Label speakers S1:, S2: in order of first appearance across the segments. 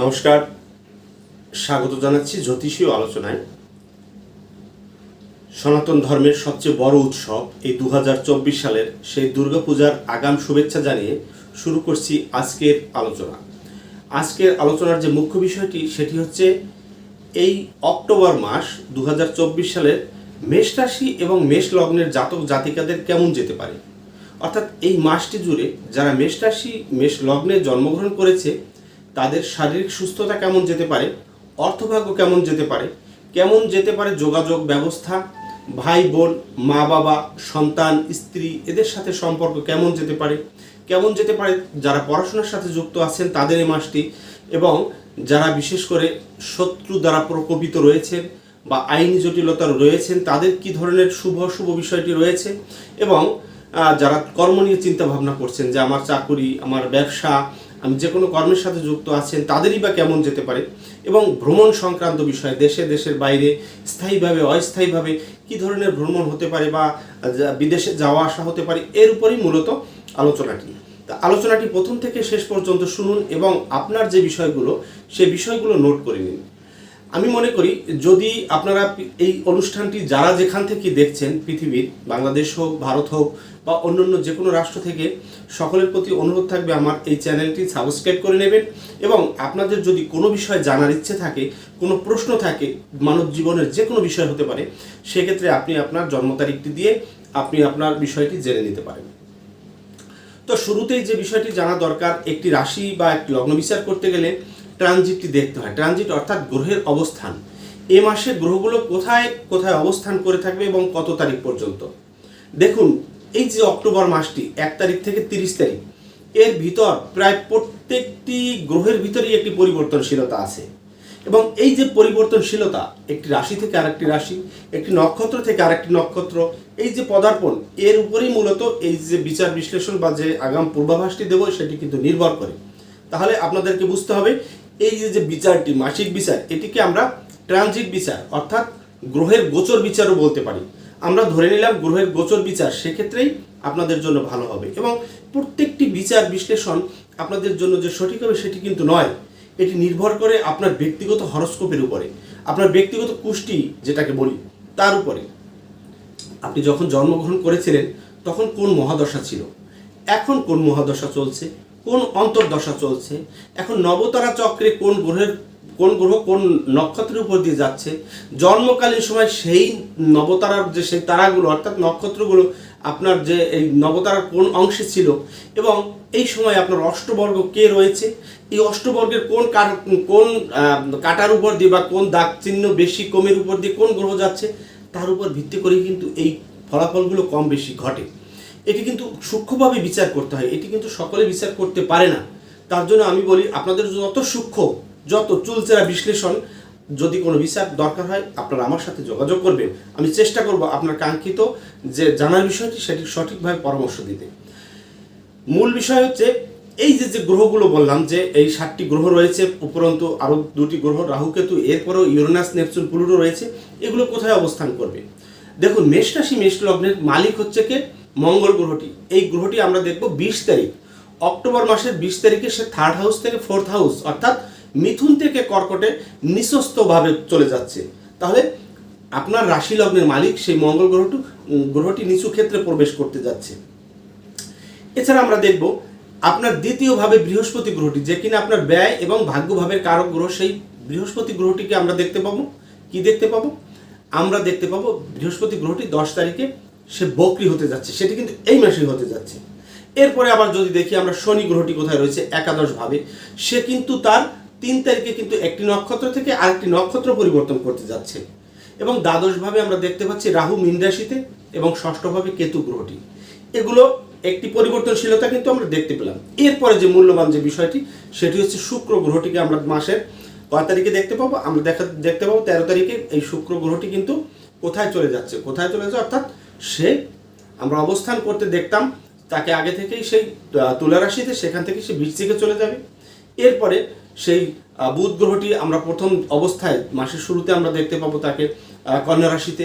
S1: নমস্কার, স্বাগত জানাচ্ছি জ্যোতিষীয় আলোচনায়। সনাতন ধর্মের সবচেয়ে বড় উৎসব এই দু হাজার চব্বিশ সালের সেই দুর্গাপূজার আগাম শুভেচ্ছা জানিয়ে শুরু করছি আজকের আলোচনা। আজকের আলোচনার যে মুখ্য বিষয়টি, সেটি হচ্ছে এই অক্টোবর মাস দু হাজার চব্বিশ সালের মেষ রাশি এবং মেষ লগ্নের জাতক জাতিকাদের কেমন যেতে পারে? অর্থাৎ এই মাসটি জুড়ে যারা মেষ রাশি, মেষ লগ্নে জন্মগ্রহণ করেছে তাদের শারীরিক সুস্থতা কেমন যেতে পারে, অর্থভাগ্য কেমন যেতে পারে, কেমন যেতে পারে যোগাযোগ ব্যবস্থা, ভাই বোন, মা বাবা, সন্তান, স্ত্রী, এদের সাথে সম্পর্ক কেমন যেতে পারে, কেমন যেতে পারে যারা পড়াশোনার সাথে যুক্ত আছেন তাদের এই মাসটি, এবং যারা বিশেষ করে শত্রু দ্বারা প্রকোপিত রয়েছেন বা আইনি জটিলতা রয়েছেন, তাদের কি ধরনের শুভ শুভ বিষয়টি রয়েছে, এবং যারা কর্ম নিয়ে চিন্তা ভাবনা করছেন যে আমার চাকুরি, আমার ব্যবসা যে কোনো কর্মের সাথে যুক্ত আছেন, তাদেরই বা কেমন যেতে পারে? এবং ভ্রমণ সংক্রান্ত বিষয়ে দেশে, দেশের বাইরে, স্থায়ীভাবে, অস্থায়ীভাবে কি ধরনের ভ্রমণ হতে পারে বা বিদেশে যাওয়া আসা হতে পারে, এর উপরই মূলত আলোচনাটি। তা আলোচনাটি প্রথম থেকে শেষ পর্যন্ত শুনুন এবং আপনার যে বিষয়গুলো, সে বিষয়গুলো নোট করে নিন। আমি মনে করি যদি আপনারা এই অনুষ্ঠানটি যারা যেখান থেকে দেখছেন পৃথিবীর, বাংলাদেশ হোক, ভারত হোক বা অন্যান্য যে কোনো রাষ্ট্র থেকে, সকলের প্রতি অনুরোধ থাকবে আমার এই চ্যানেলটি সাবস্ক্রাইব করে নেবেন এবং আপনাদের যদি কোনো বিষয় জানার ইচ্ছে থাকে, কোনো প্রশ্ন থাকে, মানব জীবনের যে কোনো বিষয় হতে পারে, সেক্ষেত্রে আপনি আপনার জন্ম তারিখটি দিয়ে আপনি আপনার বিষয়টি জেনে নিতে পারেন। তো শুরুতেই যে বিষয়টি জানা দরকার, একটি রাশি বা একটি লগ্ন বিচার করতে গেলে ট্রানজিটটি দেখতে হয়। ট্রানজিট অর্থাৎ গ্রহের অবস্থান। এ মাসে গ্রহগুলো কোথায় কোথায় অবস্থান করে থাকবে এবং কত তারিখ পর্যন্ত? দেখুন, এই যে অক্টোবর মাসটি, এক তারিখ থেকে তিরিশ তারিখ, এর ভিতর প্রায় প্রত্যেকটি গ্রহের ভিতরেই একটি পরিবর্তনশীলতা আছে। এবং এই যে পরিবর্তনশীলতা, একটি রাশি থেকে আরেকটি রাশি, একটি নক্ষত্র থেকে আরেকটি নক্ষত্র, এই যে পদার্পণ, এর উপরেই মূলত এই যে বিচার বিশ্লেষণ বা যে আগাম পূর্বাভাসটি দেবো, সেটি কিন্তু নির্ভর করে। তাহলে আপনাদেরকে বুঝতে হবে এই যে যে বিচারটি, মাসিক বিচার, এটিকে আমরা ট্রানজিট বিচার, অর্থাৎ গ্রহের গোচর বিচারও বলতে পারি। আমরা ধরে নিলাম গ্রহের গোচর বিচার, সেক্ষেত্রেই আপনাদের জন্য ভালো হবে। এবং প্রত্যেকটি বিচার বিশ্লেষণ আপনাদের জন্য যে সঠিক হবে, সেটি কিন্তু নয়। এটি নির্ভর করে আপনার ব্যক্তিগত হরস্কোপের উপরে, আপনার ব্যক্তিগত কুষ্টি, যেটাকে বলি, তার উপরে। আপনি যখন জন্মগ্রহণ করেছিলেন, তখন কোন মহাদশা ছিল? এখন কোন মহাদশা চলছে? কোন অন্তর্দশা চলছে? এখন নবতারা চক্রে কোন গ্রহের, কোন গ্রহ কোন নক্ষত্রের উপর দিয়ে যাচ্ছে? জন্মকালীন সময় সেই নবতারার যে সেই তারাগুলো, অর্থাৎ নক্ষত্রগুলো আপনার যে এই নবতারার কোন অংশে ছিল এবং এই সময় আপনার অষ্টবর্গ কে রয়েছে? এই অষ্টবর্গের কোন কার- কোন কাটার উপর দিয়ে বা কোন দাগ চিহ্ন বেশি কমের উপর দিয়ে কোন গ্রহ যাচ্ছে? তার উপর ভিত্তি করেই কিন্তু এই ফলাফলগুলো কম বেশি ঘটে। এটি কিন্তু সূক্ষ্মভাবে বিচার করতে হয়, এটি কিন্তু সকলে বিচার করতে পারে না। তার জন্য আমি বলি, আপনাদের যত সূক্ষ্ম, যত চুলচেরা বিশ্লেষণ যদি কোনো বিচার দরকার হয়, আপনারা আমার সাথে যোগাযোগ করবেন। আমি চেষ্টা করব আপনার কাঙ্ক্ষিত যে জানার বিষয়টি, সেটি সঠিকভাবে পরামর্শ দিতে। মূল বিষয় হচ্ছে, এই যে যে গ্রহগুলো বললাম, যে এই সাতটি গ্রহ রয়েছে, উপরন্তু আরও দুটি গ্রহ, রাহুকেতু, এরপরেও ইউরেনাস, নেপচুন, প্লুটো রয়েছে, এগুলো কোথায় অবস্থান করবে? দেখুন মেষ রাশি মেষ লগ্নের মালিক হচ্ছে কে? মঙ্গল গ্রহটি। এই গ্রহটি আমরা দেখব বিশ তারিখ। অক্টোবর মাসের বিশ তারিখে সে থার্ড হাউস থেকে ফোর্থ হাউস অর্থাৎ মিথুন থেকে কর্কটে নিঃস্বস্তভাবে চলে যাচ্ছে। তাহলে আপনার রাশি লগ্নের মালিক সেই মঙ্গল গ্রহটি গ্রহটি নিচু ক্ষেত্রে প্রবেশ করতে যাচ্ছে। এছাড়া আমরা দেখব আপনার দ্বিতীয়ভাবে বৃহস্পতি গ্রহটি, যে কিনা আপনার ব্যয় এবং ভাগ্যভাবের কারক গ্রহ, সেই বৃহস্পতি গ্রহটিকে আমরা দেখতে পাবো। কি দেখতে পাবো? আমরা দেখতে পাবো বৃহস্পতি গ্রহটি দশ তারিখে সে বকরি হতে যাচ্ছে, সেটি কিন্তু এই মাসেই হতে যাচ্ছে। এরপরে আবার যদি দেখি আমরা শনি গ্রহটি কোথায় রয়েছে একাদশ ভাবে সে কিন্তু তার তিন তারিখে কিন্তু একটি নক্ষত্র থেকে আরেকটি নক্ষত্র পরিবর্তন করতে যাচ্ছে। এবং দ্বাদশভাবে আমরা দেখতে পাচ্ছি রাহু মীন রাশিতে এবং ষষ্ঠভাবে কেতু গ্রহটি। এগুলো একটি পরিবর্তনশীলতা কিন্তু আমরা দেখতে পেলাম। এরপরে যে মূল্যবান যে বিষয়টি, সেটি হচ্ছে শুক্র গ্রহটিকে আমরা মাসের কয় তারিখে দেখতে পাবো? আমরা দেখা দেখতে পাবো তেরো তারিখে এই শুক্র গ্রহটি কিন্তু কোথায় চলে যাচ্ছে, কোথায় চলে যাচ্ছে? অর্থাৎ সে আমরা অবস্থান করতে দেখতাম তাকে আগে থেকেই সেই আহ, তুলা রাশিতে সেখান থেকে সে বৃশ্চিকে চলে যাবে। এরপরে সেই বুধ গ্রহটি আমরা প্রথম অবস্থায় মাসের শুরুতে আমরা দেখতে পাবো তাকে আহ, কন্যা রাশিতে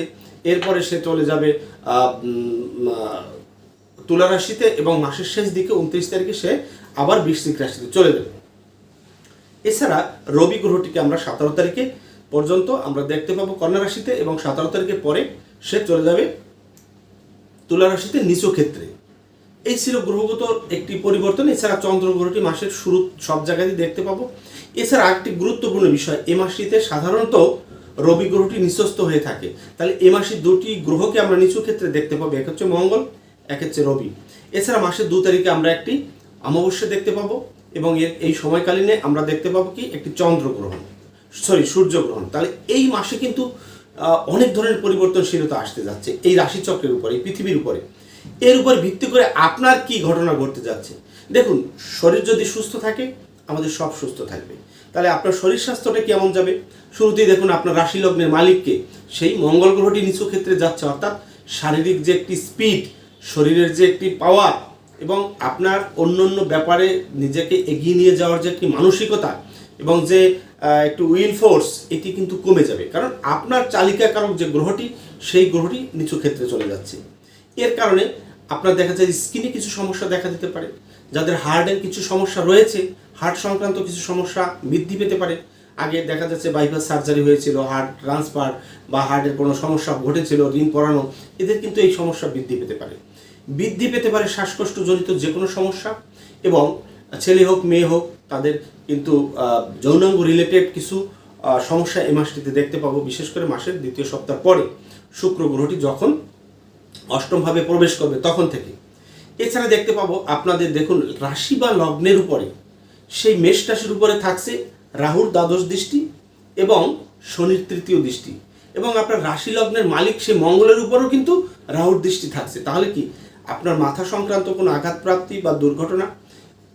S1: এরপরে সে চলে যাবে তুলা রাশিতে এবং মাসের শেষ দিকে উনত্রিশ তারিখে সে আবার বৃশ্চিক রাশিতে চলে যাবে। এছাড়া রবি গ্রহটিকে আমরা সতেরো তারিখে পর্যন্ত আমরা দেখতে পাবো কন্যা রাশিতে এবং সতেরো তারিখের পরে সে চলে যাবে তুলা রাশিতে নিচু ক্ষেত্রে। এই ছিল গ্রহগত একটি পরিবর্তন, এছাড়া চন্দ্র গ্রহটি মাসের শুরু সব জায়গাতেই দেখতে পাবো। এছাড়া একটি গুরুত্বপূর্ণ বিষয়, এ মাসটিতে সাধারণত রবি গ্রহটি নিচস্থ হয়ে থাকে। তাহলে এ মাসে দুটি গ্রহকে আমরা নিচু ক্ষেত্রে দেখতে পাবো, এক হচ্ছে মঙ্গল, এক হচ্ছে রবি। এছাড়া মাসের দু তারিখে আমরা একটি অমাবস্যা দেখতে পাবো এবং এর এই সময়কালীনে আমরা দেখতে পাবো কি, একটি চন্দ্র গ্রহণ, সরি সূর্যগ্রহণ তাহলে এই মাসে কিন্তু অনেক ধরনের পরিবর্তনশীলতা আসতে যাচ্ছে এই রাশিচক্রের উপরে পৃথিবীর উপরে। এর উপর ভিত্তি করে আপনার কি ঘটনা ঘটতে যাচ্ছে? দেখুন, শরীর যদি সুস্থ থাকে, আমাদের সব সুস্থ থাকবে। তাহলে আপনার শরীর স্বাস্থ্যটা কেমন যাবে? শুরুতেই দেখুন, আপনার রাশি লগ্নের মালিককে সেই মঙ্গল গ্রহটি নিচু ক্ষেত্রে যাচ্ছে, অর্থাৎ শারীরিক যে একটি স্পিড শরীরের যে একটি পাওয়ার এবং আপনার অন্য অন্য ব্যাপারে নিজেকে এগিয়ে নিয়ে যাওয়ার যে একটি মানসিকতা এবং যে একটু উইল ফোর্স এটি কিন্তু কমে যাবে। কারণ আপনার চালিকাকারক যে গ্রহটি, সেই গ্রহটি নিচু ক্ষেত্রে চলে যাচ্ছে। এর কারণে আপনার দেখা যায় স্কিনে কিছু সমস্যা দেখা দিতে পারে। যাদের হার্টের কিছু সমস্যা রয়েছে হার্ট সংক্রান্ত কিছু সমস্যা বৃদ্ধি পেতে পারে। আগে দেখা যাচ্ছে বাইপাস সার্জারি হয়েছিল হার্ট ট্রান্সফার বা হার্টের কোনো সমস্যা ঘটেছিল, ঋণ পড়ানো এদের কিন্তু এই সমস্যা বৃদ্ধি পেতে পারে। বৃদ্ধি পেতে পারে শ্বাসকষ্টজনিত যে কোনো সমস্যা এবং ছেলে হোক, মেয়ে হোক, তাদের কিন্তু যৌনাঙ্গ রিলেটেড কিছু সমস্যা এই মাসটিতে দেখতে পাবো, বিশেষ করে মাসের দ্বিতীয় সপ্তাহ পরে শুক্র গ্রহটি যখন অষ্টমভাবে প্রবেশ করবে তখন থেকে। এছাড়া দেখতে পাবো, আপনাদের দেখুন, রাশি বা লগ্নের উপরে, সেই মেষ রাশির উপরে থাকছে রাহুর দ্বাদশ দৃষ্টি এবং শনির তৃতীয় দৃষ্টি। এবং আপনার রাশি লগ্নের মালিক সে মঙ্গলের উপরও কিন্তু রাহুর দৃষ্টি থাকছে। তাহলে কি, আপনার মাথা সংক্রান্ত কোনো আঘাতপ্রাপ্তি বা দুর্ঘটনা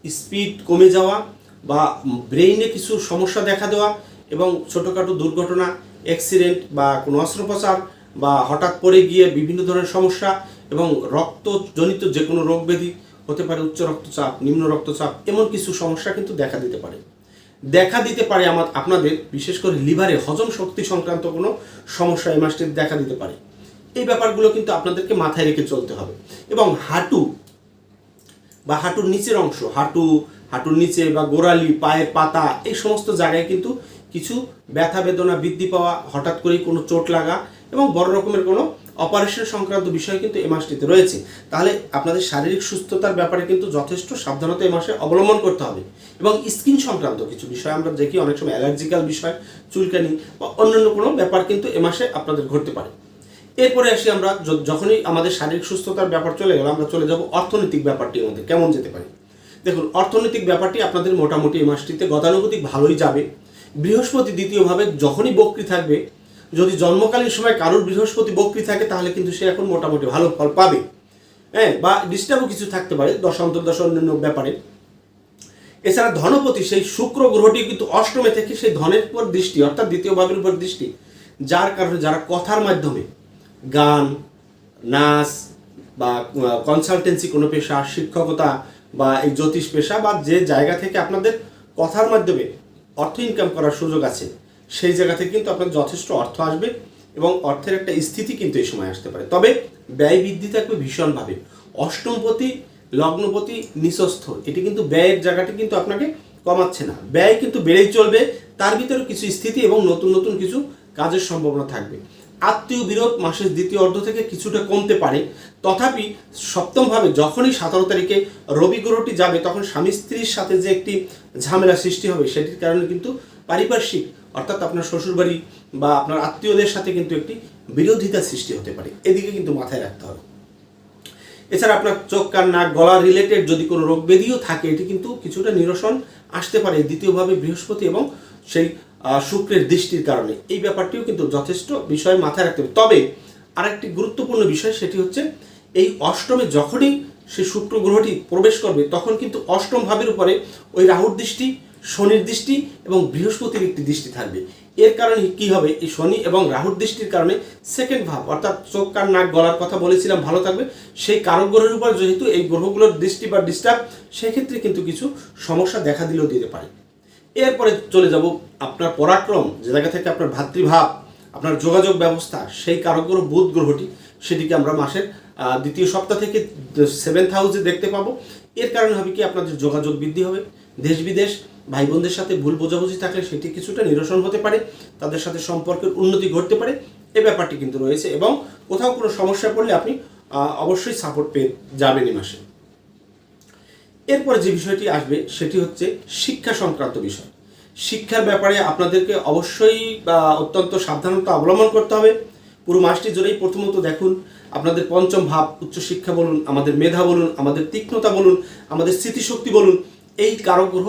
S1: স্পিড কমে যাওয়া বা ব্রেইনে কিছু সমস্যা দেখা দেওয়া এবং ছোটোখাটো দুর্ঘটনা অ্যাক্সিডেন্ট বা কোনো অস্ত্রোপচার বা হঠাৎ পড়ে গিয়ে বিভিন্ন ধরনের সমস্যা এবং রক্তজনিত যে কোনো রোগ ব্যাধি হতে পারে উচ্চ রক্তচাপ, নিম্ন রক্তচাপ এমন কিছু সমস্যা কিন্তু দেখা দিতে পারে। দেখা দিতে পারে আমার, আপনাদের, বিশেষ করে লিভারে হজম শক্তি সংক্রান্ত কোনো সমস্যা এই মাসটিতে দেখা দিতে পারে। এই ব্যাপারগুলো কিন্তু আপনাদেরকে মাথায় রেখে চলতে হবে। এবং হাঁটু বা হাঁটুর নিচের অংশ, হাঁটু, হাঁটুর নিচে বা গোড়ালি, পায়ের পাতা, এই সমস্ত জায়গায় কিন্তু কিছু ব্যথা বেদনা বৃদ্ধি পাওয়া, হঠাৎ করেই কোনো চোট লাগা এবং বড় রকমের কোনো অপারেশন সংক্রান্ত বিষয় কিন্তু এ মাসটিতে রয়েছে। তাহলে আপনাদের শারীরিক সুস্থতার ব্যাপারে কিন্তু যথেষ্ট সাবধানতা এ মাসে অবলম্বন করতে হবে এবং স্কিন সংক্রান্ত কিছু বিষয় আমরা দেখি, অনেক সময় অ্যালার্জিক্যাল বিষয়, চুলকানি বা অন্যান্য কোনো ব্যাপার কিন্তু এ মাসে আপনাদের ঘটতে পারে। এরপরে আসি আমরা যখনই আমাদের শারীরিক সুস্থতার ব্যাপার চলে গেল, আমরা চলে যাব অর্থনৈতিক ব্যাপারটি আমাদের কেমন যেতে পারে? দেখুন, অর্থনৈতিক ব্যাপারটি আপনাদের মোটামুটি এই মাসটিতে গতানুগতিক ভালোই যাবে। বৃহস্পতি দ্বিতীয়ভাবে যখনই বক্রি থাকবে, যদি জন্মকালীন সময় কারোর বৃহস্পতি বক্রি থাকে, তাহলে কিন্তু সে এখন মোটামুটি ভালো ফল পাবে। হ্যাঁ বা ডিস্টার্বও কিছু থাকতে পারে দশান্তর্দশ অন্যান্য ব্যাপারে। এছাড়া ধনপতি, সেই শুক্র গ্রহটি কিন্তু অষ্টমে থেকে সেই ধনের উপর দৃষ্টি, অর্থাৎ দ্বিতীয় ভাবের উপর দৃষ্টি। যার কারণে যারা কথার মাধ্যমে গান, নাচ বা কনসালটেন্সি কোনো পেশা, শিক্ষকতা বা এই জ্যোতিষ পেশা বা যে জায়গা থেকে আপনাদের কথার মাধ্যমে অর্থ ইনকাম করার সুযোগ আছে, সেই জায়গা থেকে কিন্তু আপনার যথেষ্ট অর্থ আসবে এবং অর্থের একটা স্থিতি কিন্তু এই সময় আসতে পারে। তবে ব্যয় বৃদ্ধি থাকবে ভীষণভাবে। অষ্টমপতি, লগ্নপতি, নিঃস্বস্থ, এটি কিন্তু ব্যয়ের জায়গাটি কিন্তু আপনাকে কমাচ্ছে না। ব্যয় কিন্তু বেড়েই চলবে, তার ভিতরে কিছু স্থিতি এবং নতুন নতুন কিছু কাজের সম্ভাবনা থাকবে। আত্মীয় বিরোধ মাসের দ্বিতীয় অর্ধ থেকে কিছুটা কমতে পারে। তথাপি সপ্তমভাবে যখনই সতেরো তারিখে রবি গ্রহটি যাবে, তখন স্বামী স্ত্রীর সাথে যে একটি ঝামেলা সৃষ্টি হবে, সেটির কারণে কিন্তু পারিপার্শ্বিক, অর্থাৎ আপনার শ্বশুরবাড়ি বা আপনার আত্মীয়দের সাথে কিন্তু একটি বিরোধিতা সৃষ্টি হতে পারে। এদিকে কিন্তু মাথায় রাখতে হবে। এছাড়া আপনার চোখ, কান, নাক, গলা রিলেটেড যদি কোনো রোগ ব্যাধিও থাকে, এটি কিন্তু কিছুটা নিরসন আসতে পারে। দ্বিতীয়ভাবে বৃহস্পতি এবং সেই শুক্রের দৃষ্টির কারণে। এই ব্যাপারটিও কিন্তু যথেষ্ট বিষয় মাথায় রাখতে হবে। তবে আরেকটি গুরুত্বপূর্ণ বিষয় সেটি হচ্ছে, এই অষ্টমে যখনই সেই শুক্র গ্রহটি প্রবেশ করবে, তখন কিন্তু অষ্টম ভাবের উপরে ওই রাহুর দৃষ্টি, শনির দৃষ্টি এবং বৃহস্পতির একটি দৃষ্টি থাকবে। এর কারণে কি হবে? এই শনি এবং রাহুর দৃষ্টির কারণে সেকেন্ড ভাব, অর্থাৎ চোখ, কান, নাক, গলার কথা বলেছিলাম, ভালো থাকবে। সেই কারক গ্রহের উপর যেহেতু এই গ্রহগুলোর দৃষ্টি বা ডিস্টার্ব সেক্ষেত্রে কিন্তু কিছু সমস্যা দেখা দিলেও দিতে পারে। এরপরে চলে যাব আপনার পরাক্রম, যে জায়গা থেকে আপনার ভাতৃভাব, আপনার যোগাযোগ ব্যবস্থা, সেই কারক গ্রহ বুধ গ্রহটি, সেটিকে আমরা মাসের দ্বিতীয় সপ্তাহ থেকে সেভেন্থ হাউসে দেখতে পাবো। এর কারণে হবে কি, আপনাদের যোগাযোগ বৃদ্ধি হবে। দেশ বিদেশ ভাই বোনদের সাথে ভুল বোঝাবুঝি থাকলে সেটি কিছুটা নিরসন হতে পারে, তাদের সাথে সম্পর্কের উন্নতি ঘটতে পারে, এ ব্যাপারটি কিন্তু রয়েছে এবং কোথাও কোনো সমস্যা পড়লে আপনি অবশ্যই সাপোর্ট পেয়ে যাবেন এই মাসে। এরপরে যে বিষয়টি আসবে, সেটি হচ্ছে শিক্ষা সংক্রান্ত বিষয়। শিক্ষার ব্যাপারে আপনাদেরকে অবশ্যই অত্যন্ত সাবধানতা অবলম্বন করতে হবে। পুরো মাসটি জুড়েই প্রথমত দেখুন, আপনাদের পঞ্চম ভাব, উচ্চশিক্ষা বলুন, আমাদের মেধা বলুন, আমাদের তীক্ষ্ণতা বলুন, আমাদের স্মৃতিশক্তি বলুন, এই কারও গ্রহ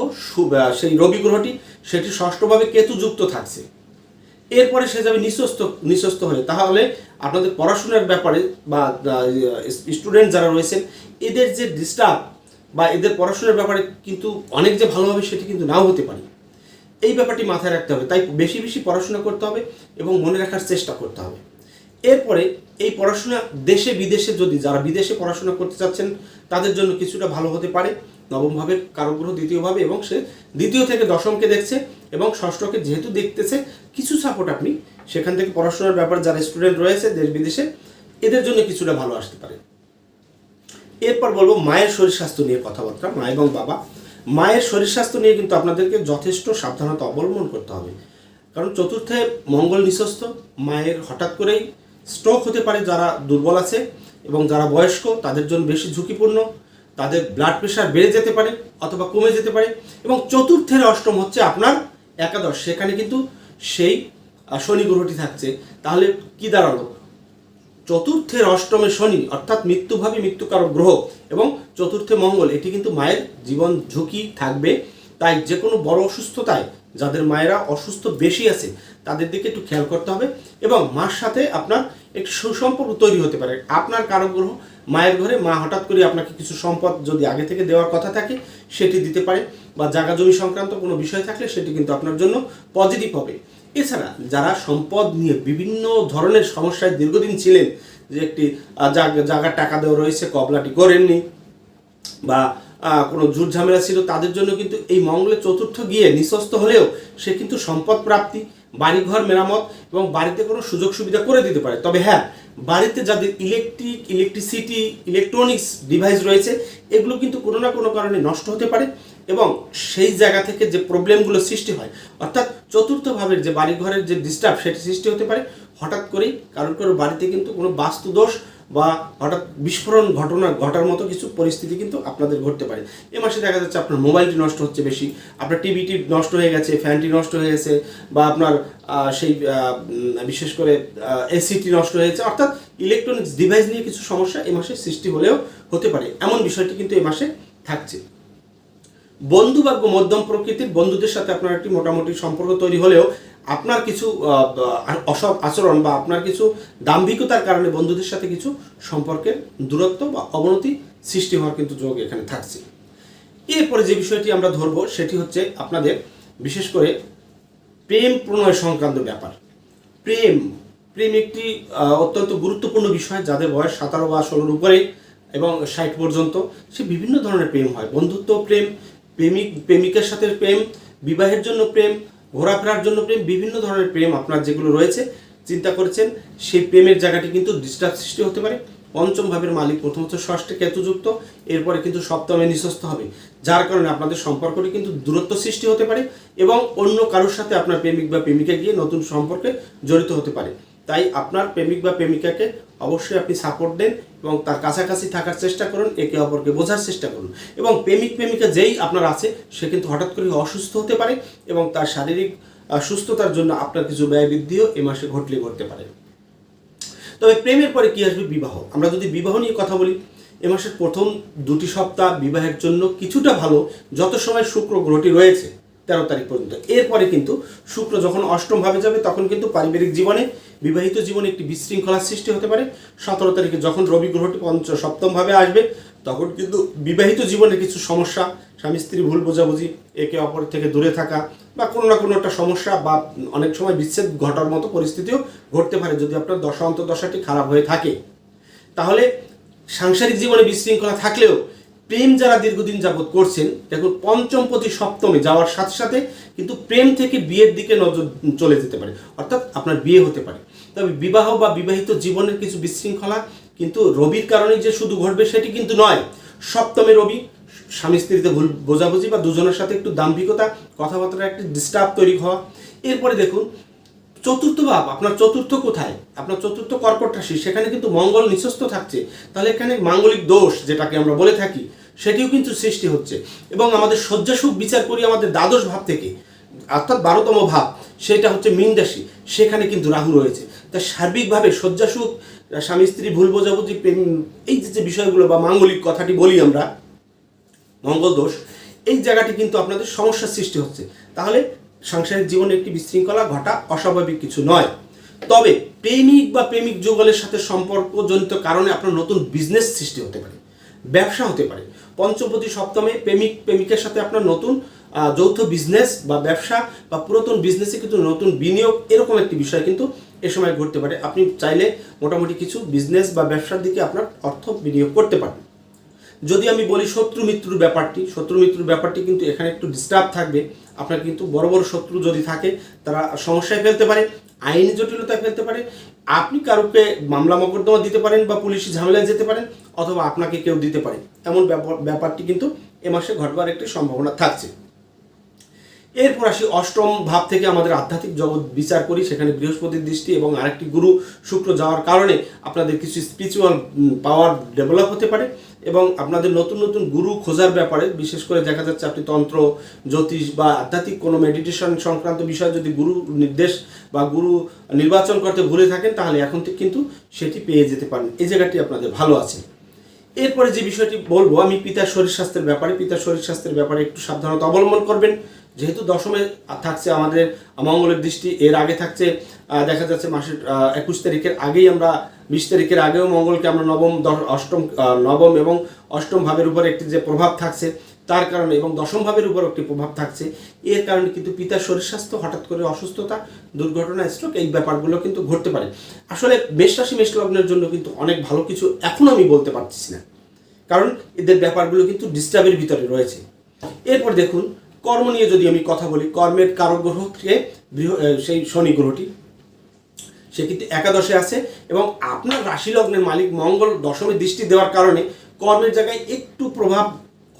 S1: সেই রবি গ্রহটি, সেটি ষষ্ঠভাবে কেতুযুক্ত থাকছে। এরপরে সে যাবে নিঃস্বস্ত নিঃস্বস্ত হয়ে। তাহলে আপনাদের পড়াশোনার ব্যাপারে, বা স্টুডেন্ট যারা রয়েছেন, এদের যে ডিস্টার্ব বা এদের পড়াশোনার ব্যাপারে কিন্তু অনেক যে ভালো হবে সেটি কিন্তু নাও হতে পারে। এই ব্যাপারটি মাথায় রাখতে হবে। তাই বেশি বেশি পড়াশোনা করতে হবে এবং মনে রাখার চেষ্টা করতে হবে। এরপরে এই পড়াশোনা দেশে বিদেশে যদি যারা বিদেশে পড়াশোনা করতে চাচ্ছেন, তাদের জন্য কিছুটা ভালো হতে পারে। নবমভাবে, কারগ্রহ দ্বিতীয়ভাবে এবং সে দ্বিতীয় থেকে দশমকে দেখছে এবং ষষ্ঠকে যেহেতু দেখতেছে, কিছু সাপোর্ট আপনি সেখান থেকে পড়াশোনার ব্যাপার, যারা স্টুডেন্ট রয়েছে দেশ বিদেশে, এদের জন্য কিছুটা ভালো আসতে পারে। এরপর বলব মায়ের শরীর স্বাস্থ্য নিয়ে কথাবার্তা, মা এবং বাবা। মায়ের শরীর স্বাস্থ্য নিয়ে কিন্তু আপনাদেরকে যথেষ্ট সাবধানতা অবলম্বন করতে হবে। কারণ চতুর্থে মঙ্গল নিঃস্বস্ত মায়ের হঠাৎ করেই স্ট্রোক হতে পারে যারা দুর্বল আছে এবং যারা বয়স্ক, তাদের জন্য বেশি ঝুঁকিপূর্ণ, তাদের ব্লাড প্রেশার বেড়ে যেতে পারে অথবা কমে যেতে পারে এবং চতুর্থের অষ্টম হচ্ছে আপনার একাদশ। সেখানে কিন্তু সেই শনি গ্রহটি থাকছে। তাহলে কি দাঁড়াল? চতুর্থের অষ্টমে শনি, অর্থাৎ মৃত্যুভাবে মৃত্যুকারক গ্রহ এবং চতুর্থে মঙ্গল, এটি কিন্তু মায়ের জীবন ঝুঁকি থাকবে। তাই যে কোনো বড় অসুস্থতায় যাদের মায়েরা অসুস্থ বেশি আছে, তাদের দিকে একটু খেয়াল করতে হবে এবং মার সাথে আপনার একটু সুসম্পর্ক তৈরি হতে পারে। আপনার কারক গ্রহ মায়ের ঘরে মা হঠাৎ করে আপনাকে কিছু সম্পদ যদি আগে থেকে দেওয়ার কথা থাকে, সেটি দিতে পারে বা জায়গা জমি সংক্রান্ত কোনো বিষয় থাকলে সেটি কিন্তু আপনার জন্য পজিটিভ হবে। এছাড়া যারা সম্পদ নিয়ে বিভিন্ন ধরনের সমস্যায় দীর্ঘদিন ছিলেন, যে একটি জায়গার টাকা দেওয়া রয়েছে, কবলাটি করেননি বা কোনো জুট ঝামেলা ছিল, তাদের জন্য কিন্তু এই মঙ্গলের চতুর্থ গিয়ে নিঃস্বস্ত হলেও সে কিন্তু সম্পদ প্রাপ্তি, বাড়িঘর মেরামত এবং বাড়িতে কোনো সুযোগ সুবিধা করে দিতে পারে। তবে হ্যাঁ বাড়িতে যাদের ইলেকট্রিক ইলেকট্রিসিটি ইলেকট্রনিক্স ডিভাইস রয়েছে, এগুলো কিন্তু কোনো না কোনো কারণে নষ্ট হতে পারে এবং সেই জায়গা থেকে যে প্রবলেমগুলো সৃষ্টি হয়, অর্থাৎ চতুর্থ ভাবের যে বাড়িঘরের যে ডিস্টার্ব সেটি সৃষ্টি হতে পারে, হঠাৎ করেই কারোর কারোর বাড়িতে কিন্তু কোনো বাস্তুদোষ বা হঠাৎ বিস্ফোরণ ঘটনা ঘটার মতো কিছু পরিস্থিতি কিন্তু আপনাদের ঘটতে পারে। এ মাসে দেখা যাচ্ছে আপনার মোবাইলটি নষ্ট হচ্ছে বেশি, আপনার টিভিটি নষ্ট হয়ে গেছে, ফ্যানটি নষ্ট হয়ে গেছে, বা আপনার সেই বিশেষ করে এসিটি নষ্ট হয়েছে অর্থাৎ ইলেকট্রনিক্স ডিভাইস নিয়ে কিছু সমস্যা এ মাসে সৃষ্টি হলেও হতে পারে। এমন বিষয়টি কিন্তু এ মাসে থাকছে। বন্ধু বা মধ্যম প্রকৃতির বন্ধুদের সাথে আপনার একটি মোটামুটি সম্পর্ক তৈরি হলেও আপনার কিছু অসৎ আচরণ বা আপনার কিছু দাম্ভিকতার কারণে বন্ধুদের সাথে কিছু সম্পর্কের দূরত্ব বা অবনতি সৃষ্টি হওয়ার কিন্তু যোগ এখানে থাকছে। এরপরে যে বিষয়টি আমরা ধরবো, সেটি হচ্ছে আপনাদের বিশেষ করে প্রেম প্রণয় সংক্রান্ত ব্যাপার। প্রেম প্রেম একটি অত্যন্ত গুরুত্বপূর্ণ বিষয় যাদের বয়স সতেরো বা ষোলোর উপরে এবং ষাট পর্যন্ত সে বিভিন্ন ধরনের প্রেম হয়। বন্ধুত্ব, প্রেম প্রেমিক, প্রেমিকের সাথে প্রেম, বিবাহের জন্য প্রেম, ঘোরাফেরার জন্য প্রেম, বিভিন্ন ধরনের প্রেম আপনার যেগুলো রয়েছে, চিন্তা করেছেন, সেই প্রেমের জায়গাটি কিন্তু ডিস্টার্ব সৃষ্টি হতে পারে। পঞ্চম ভাবের মালিক প্রথমত ষষ্ঠে কেতুযুক্ত, এরপরে কিন্তু সপ্তমে নিঃস্বস্ত হবে, যার কারণে আপনাদের সম্পর্কটি কিন্তু দূরত্ব সৃষ্টি হতে পারে এবং অন্য কারোর সাথে আপনার প্রেমিক বা প্রেমিকা গিয়ে নতুন সম্পর্কে জড়িত হতে পারে। তাই আপনার প্রেমিক বা প্রেমিকাকে অবশ্যই আপনি সাপোর্ট দেন এবং তার কাছাকাছি থাকার চেষ্টা করুন, একে অপরকে বোঝার চেষ্টা করুন। এবং প্রেমিক, প্রেমিকা যেই আপনার আছে, সে কিন্তু হঠাৎ করে অসুস্থ হতে পারে এবং তার শারীরিক সুস্থতার জন্য আপনার কিছু ব্যয় বৃদ্ধিও এ মাসে ঘটলে ঘটতে পারে। তবে প্রেমের পরে কি আসবে? বিবাহ। আমরা যদি বিবাহ নিয়ে কথা বলি, এ মাসের প্রথম দুটি সপ্তাহ বিবাহের জন্য কিছুটা ভালো, যত সময় শুক্র গ্রহটি রয়েছে। তেরো তারিখ পর্যন্ত। এরপরে কিন্তু শুক্র যখন অষ্টম ভাবে যাবে, তখন কিন্তু পারিবারিক জীবনে, বিবাহিত জীবনে একটি বিশৃঙ্খলার সৃষ্টি হতে পারে। সতেরো তারিখে যখন রবি গ্রহটি পঞ্চ সপ্তম ভাবে আসবে, তখন কিন্তু বিবাহিত জীবনে কিছু সমস্যা, স্বামী স্ত্রী ভুল বোঝাবুঝি, একে অপর থেকে দূরে থাকা বা কোনো না কোনো একটা সমস্যা বা অনেক সময় বিচ্ছেদ ঘটার মতো পরিস্থিতিও ঘটতে পারে যদি আপনার দশা অন্তর্দশাটি খারাপ হয়ে থাকে। তাহলে সাংসারিক জীবনে বিশৃঙ্খলা থাকলেও প্রেম যারা দীর্ঘদিন যাবৎ করছেন, দেখুন, পঞ্চম প্রতি সপ্তমে যাওয়ার সাথে সাথে কিন্তু প্রেম থেকে বিয়ের দিকে নজর চলে যেতে পারে। অর্থাৎ আপনার বিয়ে হতে পারে। তবে বিবাহ বা বিবাহিত জীবনের কিছু বিশৃঙ্খলা কিন্তু রবির কারণে যে শুধু ঘটবে সেটি কিন্তু নয়। সপ্তমে রবি, স্বামী স্ত্রীতে ভুল বোঝাবুঝি বা দুজনের সাথে একটু দাম্ভিকতা, কথাবার্তার একটা ডিস্টার্ব তৈরি হওয়া। এরপরে দেখুন, চতুর্থ ভাব, আপনার চতুর্থ কোথায়? আপনার চতুর্থ কর্কট রাশি, সেখানে কিন্তু মঙ্গল নিঃস্ত থাকছে। তাহলে এখানে মাঙ্গলিক দোষ, যেটাকে আমরা বলে থাকি সেটিও কিন্তু সৃষ্টি হচ্ছে। এবং আমাদের শয্যাসুখ বিচার করি আমাদের দ্বাদশ ভাব থেকে, অর্থাৎ বারোতম ভাব, সেটা হচ্ছে মীন রাশি। সেখানে কিন্তু রাহু রয়েছে। তা সার্বিকভাবে শয্যাসুখ স্বামী স্ত্রী ভুল বোঝাবুঝি, প্রেম, এই যে যে বিষয়গুলো বা মাঙ্গলিক কথাটি বলি আমরা, মঙ্গল দোষ, এই জায়গাটি কিন্তু আপনাদের সমস্যার সৃষ্টি হচ্ছে। তাহলে সাংসারিক জীবনে একটি বিশৃঙ্খলা ঘটা অস্বাভাবিক কিছু নয়। তবে প্রেমিক বা প্রেমিক যুগলের সাথে সম্পর্কজনিত কারণে আপনার নতুন বিজনেস সৃষ্টি হতে পারে, ব্যবসা হতে পারে। পঞ্চমপতি সপ্তমে প্রেমিক, প্রেমিকের সাথে আপনার নতুন যৌথ বিজনেস বা ব্যবসা বা পুরাতন বিজনেসে কিন্তু নতুন বিনিয়োগ এরকম একটি বিষয় কিন্তু এ সময় ঘটতে পারে। আপনি চাইলে মোটামুটি কিছু বিজনেস বা ব্যবসার দিকে আপনার অর্থ বিনিয়োগ করতে পারেন। যদি আমি বলি শত্রু মিত্রুর ব্যাপারটি, শত্রু মিত্রুর ব্যাপারটি কিন্তু এখানে একটু ডিস্টার্ব থাকবে। আপনার কিন্তু বড় বড় শত্রু যদি থাকে, তারা সমস্যায় ফেলতে পারে, আইনি জটিলতায় ফেলতে পারে আপনি কারোকে মামলা মকদ্দমা দিতে পারেন বা পুলিশি ঝামেলায় যেতে পারেন, অথবা আপনাকে কেউ দিতে পারে। এমন ব্যাপার ব্যাপারটি কিন্তু এ মাসে ঘটবার একটি সম্ভাবনা থাকছে। এরপর আসি অষ্টম ভাব থেকে আমাদের আধ্যাত্মিক জগৎ বিচার করি, সেখানে বৃহস্পতির দৃষ্টি এবং আরেকটি গুরু শুক্র যাওয়ার কারণে আপনাদের কিছু স্পিরিচুয়াল পাওয়ার ডেভেলপ হতে পারে এবং আপনাদের নতুন নতুন গুরু খোঁজার ব্যাপারে, বিশেষ করে দেখা যাচ্ছে আপনি তন্ত্র, জ্যোতিষ বা আধ্যাত্মিক কোনো মেডিটেশন সংক্রান্ত বিষয়ে যদি গুরু নির্দেশ বা গুরু নির্বাচন করতে ভুলে থাকেন, তাহলে এখন থেকে কিন্তু সেটি পেয়ে যেতে পারেন। এই জায়গাটি আপনাদের ভালো আছে। এরপরে যে বিষয়টি বলব, আমি পিতার শরীর স্বাস্থ্যের ব্যাপারে, পিতার শরীর স্বাস্থ্যের ব্যাপারে একটু সাবধানতা অবলম্বন করবেন। যেহেতু দশমে থাকছে আমাদের মঙ্গলের দৃষ্টি, এর আগে থাকছে দেখা যাচ্ছে মাসের একুশ তারিখের আগেই আমরা, বিশ তারিখের আগেও মঙ্গলকে আমরা নবম অষ্টম নবম এবং অষ্টম ভাবের উপর একটি যে প্রভাব থাকছে, তার কারণে এবং দশম ভাবের উপর একটি প্রভাব থাকছে, এর কারণে কিন্তু পিতার শরীর স্বাস্থ্য হঠাৎ করে অসুস্থতা, দুর্ঘটনা স্ট্রোক এই ব্যাপারগুলো কিন্তু ঘটতে পারে। আসলে মেষ রাশি, মেষ লগ্নের জন্য কিন্তু অনেক ভালো কিছু এখন আমি বলতে পারছি না। কারণ এদের ব্যাপারগুলো কিন্তু ডিস্টার্বের ভিতরে রয়েছে। এরপর দেখুন কর্ম নিয়ে যদি আমি কথা বলি, কর্মের কারক গ্রহকে সেই শনি গ্রহটি। সে কিন্তু একাদশে আছে এবং আপনার রাশি লগ্নের মালিক মঙ্গল দশমে দৃষ্টি দেওয়ার কারণে কর্মের জায়গায় একটু প্রভাব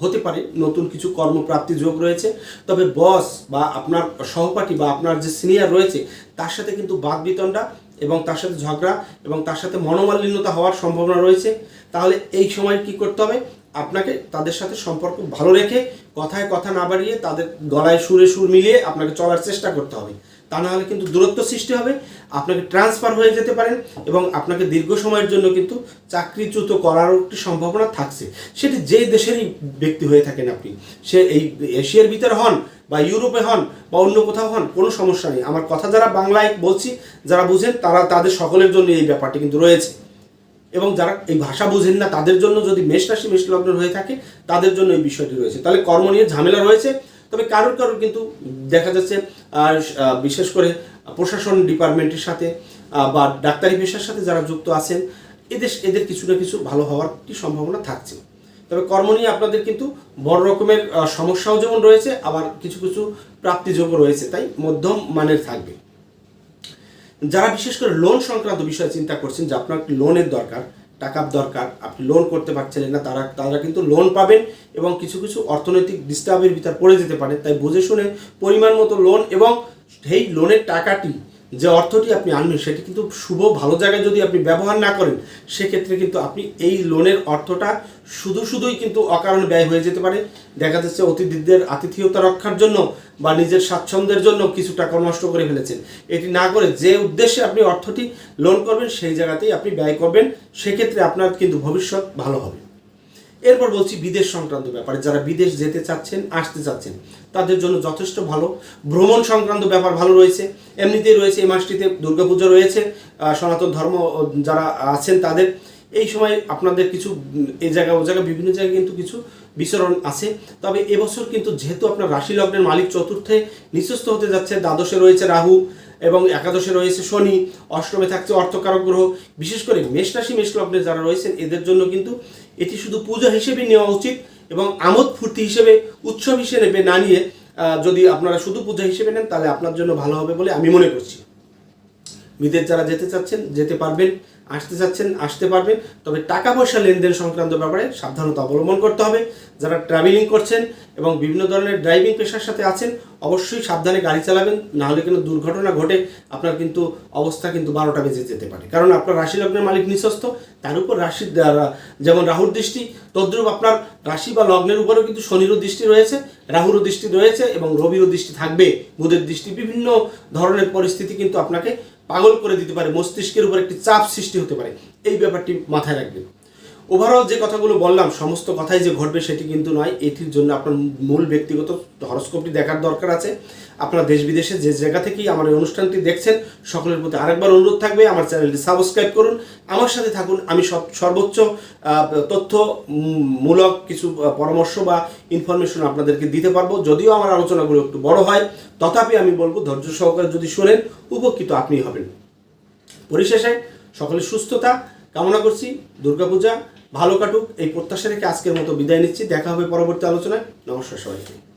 S1: হতে পারে, নতুন কিছু কর্মপ্রাপ্তি যোগ রয়েছে। তবে বস বা আপনার সহপাঠী বা আপনার যে সিনিয়র রয়েছে, তার সাথে কিন্তু বাদ বিতণ্ডা এবং তার সাথে ঝগড়া এবং তার সাথে মনোমালিন্যতা হওয়ার সম্ভাবনা রয়েছে। তাহলে এই সময় কি করতে হবে? আপনাকে তাদের সাথে সম্পর্ক ভালো রেখে কথায় কথা না বাড়িয়ে তাদের গলায় সুরে সুর মিলিয়ে আপনাকে চলার চেষ্টা করতে হবে। তা না হলে কিন্তু দূরত্ব সৃষ্টি হবে, আপনাকে ট্রান্সফার হয়ে যেতে পারেন এবং আপনাকে দীর্ঘ সময়ের জন্য কিন্তু চাকরিচ্যুত করারও একটি সম্ভাবনা থাকছে। সেটি যে দেশেরই ব্যক্তি হয়ে থাকেন আপনি, সে এই এশিয়ার ভিতরে হন বা ইউরোপে হন বা অন্য কোথাও হন, কোনো সমস্যা নেই। আমার কথা যারা বাংলায় বলছি, যারা বুঝেন, তারা তাদের সকলের জন্য এই ব্যাপারটি কিন্তু রয়েছে। এবং যারা এই ভাষা বুঝেন না, তাদের জন্য যদি মেষ রাশি, মেষ লগ্নের হয়ে থাকে, তাদের জন্য এই বিষয়টি রয়েছে। তাহলে কর্ম নিয়ে ঝামেলা রয়েছে, তবে কারোর কারোর কিন্তু দেখা যাচ্ছে বিশেষ করে প্রশাসন ডিপার্টমেন্টের সাথে বা ডাক্তারি পেশার সাথে যারা যুক্ত আছেন, এদের এদের কিছু না কিছু ভালো হওয়ার কি সম্ভাবনা থাকছে। তবে কর্ম নিয়ে আপনাদের কিন্তু বড় রকমের সমস্যাও যেমন রয়েছে, আবার কিছু কিছু প্রাপ্তিযোগ্য রয়েছে, তাই মধ্যম মানের থাকবে। যারা বিশেষ করে লোন সংক্রান্ত বিষয়ে চিন্তা করছেন যে আপনার লোনের দরকার, টাকার দরকার, আপনি লোন করতে পারছিলেন না, তারা তারা কিন্তু লোন পাবেন এবং কিছু কিছু অর্থনৈতিক ডিস্টার্বের ভিতর পড়ে যেতে পারে। তাই বুঝে শুনে পরিমাণ মতো লোন এবং সেই লোনের টাকাটি যে অর্থটি আপনি আনবেন, সেটি কিন্তু শুভ, ভালো জায়গায় যদি আপনি ব্যবহার না করেন, সেক্ষেত্রে কিন্তু আপনি এই লোনের অর্থটা শুধু শুধুই কিন্তু অকারণে ব্যয় হয়ে যেতে পারে। দেখা যাচ্ছে অতিথিদের আতিথেয়তা রক্ষার জন্য বা নিজের স্বাচ্ছন্দ্যের জন্য কিছু টাকা নষ্ট করে ফেলেছেন। এটি না করে যে উদ্দেশ্যে আপনি অর্থটি লোন করবেন, সেই জায়গাতেই আপনি ব্যয় করবেন। সেক্ষেত্রে আপনার কিন্তু ভবিষ্যৎ ভালো হবে। এরপর বলছি বিদেশ সংক্রান্ত ব্যাপারে। যারা বিদেশ যেতে চাচ্ছেন, আসতে চাচ্ছেন, তাদের জন্য যথেষ্ট ভালো। ভ্রমণ সংক্রান্ত ব্যাপার ভালো রয়েছে। এমনিতেই রয়েছে এই মাসটিতে দুর্গাপুজো রয়েছে। সনাতন ধর্ম যারা আছেন তাদের। এই সময় আপনাদের কিছু, এই জায়গা, ও জায়গা, বিভিন্ন জায়গায় কিন্তু কিছু বিচরণ আছে। তবে এবছর কিন্তু যেহেতু আপনার রাশি লগ্নের মালিক চতুর্থে নিঃস্বস্ত হতে যাচ্ছে, দ্বাদশে রয়েছে রাহু এবং একাদশে রয়েছে শনি। অষ্টমে থাকছে অর্থকারক গ্রহ। বিশেষ করে মেষ রাশি, মেষ লগ্নে যারা রয়েছেন, এদের জন্য কিন্তু এটি শুধু পূজা হিসেবে নেওয়া উচিত এবং আমোদ ফুর্তি হিসেবে, উৎসব হিসেবে না নিয়ে যদি আপনারা শুধু পূজা হিসেবে নেন, তাহলে আপনার জন্য ভালো হবে বলে আমি মনে করছি। বিদেশ যারা যেতে চাচ্ছেন, যেতে পারবেন, আসতে চাচ্ছেন, আসতে পারবেন। তবে টাকা পয়সা লেনদেন সংক্রান্ত ব্যাপারে সাবধানতা অবলম্বন করতে হবে। যারা ট্রাভেলিং করছেন এবং বিভিন্ন ধরনের ড্রাইভিং পেশার সাথে আছেন, অবশ্যই সাবধানে গাড়ি চালাবেন। নাহলে কিন্তু দুর্ঘটনা ঘটে, আপনার কিন্তু অবস্থা কিন্তু বারোটা বেজে যেতে পারে। কারণ আপনার রাশি লগ্নের মালিক নিঃস্বস্ত তার উপর রাশির যেমন রাহুর দৃষ্টি, তদ্রূপ আপনার রাশি বা লগ্নের উপরেও কিন্তু শনিরও দৃষ্টি রয়েছে, রাহুরও দৃষ্টি রয়েছে এবং রবিরও দৃষ্টি থাকবে। বুধের দৃষ্টি বিভিন্ন ধরনের পরিস্থিতি কিন্তু আপনাকে পাগল করে দিতে পারে, মস্তিষ্কের উপর একটি চাপ সৃষ্টি হতে পারে। এই ব্যাপারটি মাথায় রাখবেন। ওভারঅল যে কথাগুলো বললাম, সমস্ত কথাই যে ঘটবে সেটি কিন্তু নয়, এটির জন্য আপনার মূল ব্যক্তিগত হরস্কোপটি দেখার দরকার আছে। আপনার দেশ বিদেশে যে জায়গা থেকেই আমার এই অনুষ্ঠানটি দেখছেন সকলের প্রতি আরেকবার অনুরোধ থাকবে আমার চ্যানেলটি সাবস্ক্রাইব করুন আমার সাথে থাকুন আমি সব সর্বোচ্চ আহ, তথ্য মূলক কিছু পরামর্শ বা ইনফরমেশন আপনাদেরকে দিতে পারব। যদিও আমার আলোচনাগুলো একটু বড় হয় তথাপি আমি বলব ধৈর্য সহকারে যদি শোনেন উপকৃত আপনি হবেন। পরিশেষে সকলের সুস্থতা কামনা করছি দুর্গাপূজা ভালো কাটুক এই প্রত্যাশা রেখে আজকের মতো বিদায় নিচ্ছি দেখা হবে পরবর্তী আলোচনায়। নমস্কার সবাইকে।